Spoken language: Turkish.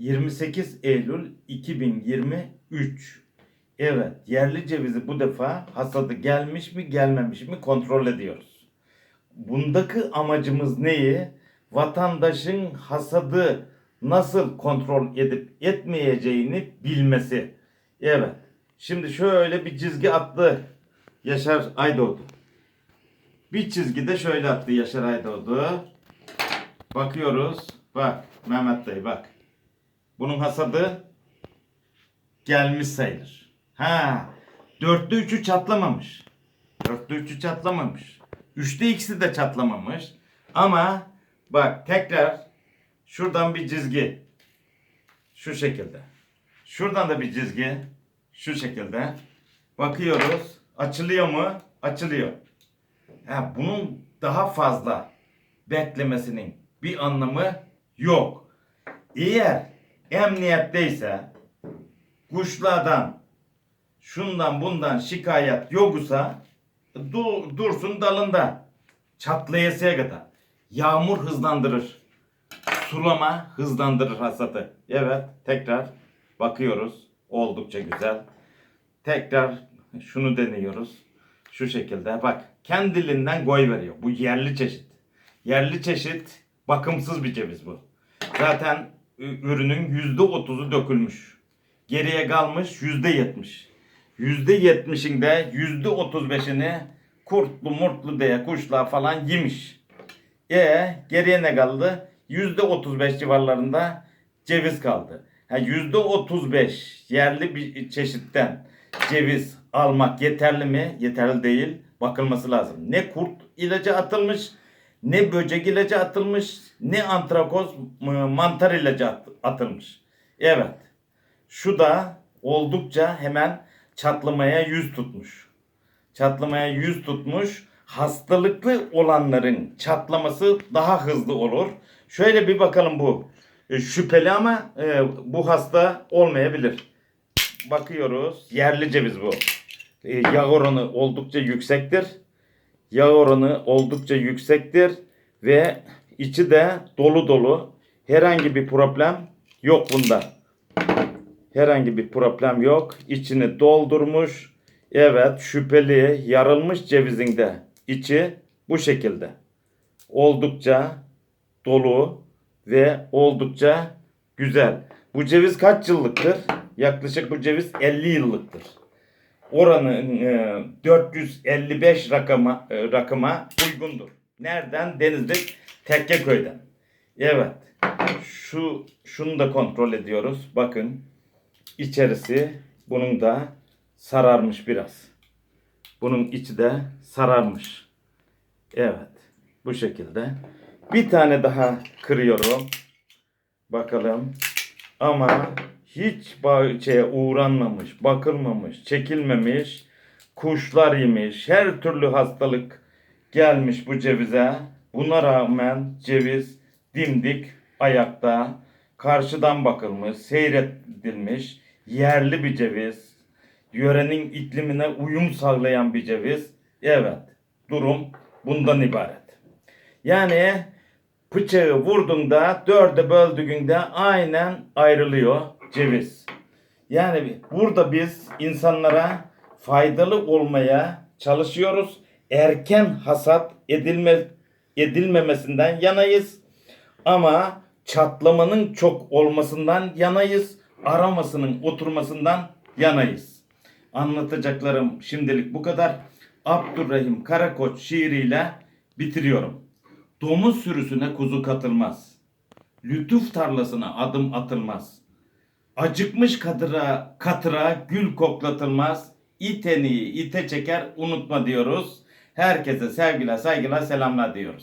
28 Eylül 2023. Evet, yerli cevizi bu defa hasadı gelmiş mi gelmemiş mi kontrol ediyoruz. Bundaki amacımız neyi? Vatandaşın hasadı nasıl kontrol edip etmeyeceğini bilmesi. Evet. Şimdi şöyle bir çizgi attı Yaşar Aydoğdu. Bir çizgi de şöyle attı Yaşar Aydoğdu. Bakıyoruz. Bak Mehmet dayı bak. Bunun hasadı gelmiş sayılır. Ha, dörtte üçü çatlamamış. Dörtte üçü çatlamamış. Üçte ikisi de çatlamamış. Ama bak tekrar şuradan bir çizgi. Şu şekilde. Şuradan da bir çizgi. Şu şekilde. Bakıyoruz. Açılıyor mu? Açılıyor. Ha, bunun daha fazla beklemesinin bir anlamı yok. Eğer emniyetteyse kuşlardan şundan bundan şikayet yoksa du- dursun dalında çatlayasıya kadar. Yağmur hızlandırır. Sulama hızlandırır hasadı. Evet tekrar bakıyoruz. Oldukça güzel. Tekrar şunu deniyoruz. Şu şekilde bak kendiliğinden goy veriyor. Bu yerli çeşit. Yerli çeşit bakımsız bir ceviz bu. Zaten ürünün yüzde otuzu dökülmüş. Geriye kalmış yüzde yetmiş. Yüzde yetmişinde yüzde otuz beşini kurtlu murtlu diye kuşlar falan yemiş. E geriye ne kaldı? Yüzde otuz beş civarlarında ceviz kaldı. Yüzde otuz beş yerli bir çeşitten ceviz almak yeterli mi? Yeterli değil. Bakılması lazım. Ne kurt ilacı atılmış, ne böcek ilacı atılmış, ne antrakoz m- mantar ilacı at- atılmış. Evet. Şu da oldukça hemen çatlamaya yüz tutmuş. Çatlamaya yüz tutmuş. Hastalıklı olanların çatlaması daha hızlı olur. Şöyle bir bakalım bu. E, şüpheli ama e, bu hasta olmayabilir. Bakıyoruz. Yerli ceviz bu. E, yağ oranı oldukça yüksektir. Yağ oranı oldukça yüksektir ve içi de dolu dolu. Herhangi bir problem yok bunda. Herhangi bir problem yok. İçini doldurmuş. Evet şüpheli yarılmış cevizin de içi bu şekilde. Oldukça dolu ve oldukça güzel. Bu ceviz kaç yıllıktır? Yaklaşık bu ceviz 50 yıllıktır. Oranı e, 455 rakama, e, rakıma uygundur. Nereden? Denizli Tekkeköy'den. Evet. Şu şunu da kontrol ediyoruz. Bakın içerisi bunun da sararmış biraz. Bunun içi de sararmış. Evet. Bu şekilde. Bir tane daha kırıyorum. Bakalım. Ama hiç bahçeye uğranmamış, bakılmamış, çekilmemiş, kuşlar yemiş, her türlü hastalık gelmiş bu cevize. Buna rağmen ceviz dimdik ayakta, karşıdan bakılmış, seyredilmiş, yerli bir ceviz, yörenin iklimine uyum sağlayan bir ceviz. Evet, durum bundan ibaret. Yani bıçağı vurduğunda dörde böldüğünde aynen ayrılıyor ceviz. Yani burada biz insanlara faydalı olmaya çalışıyoruz. Erken hasat edilme edilmemesinden yanayız. Ama çatlamanın çok olmasından yanayız. Aramasının oturmasından yanayız. Anlatacaklarım şimdilik bu kadar. Abdurrahim Karakoç şiiriyle bitiriyorum. Domuz sürüsüne kuzu katılmaz. Lütuf tarlasına adım atılmaz. Acıkmış katıra, katıra gül koklatılmaz. İteniyi ite çeker unutma diyoruz. Herkese sevgiler saygılar selamlar diyoruz.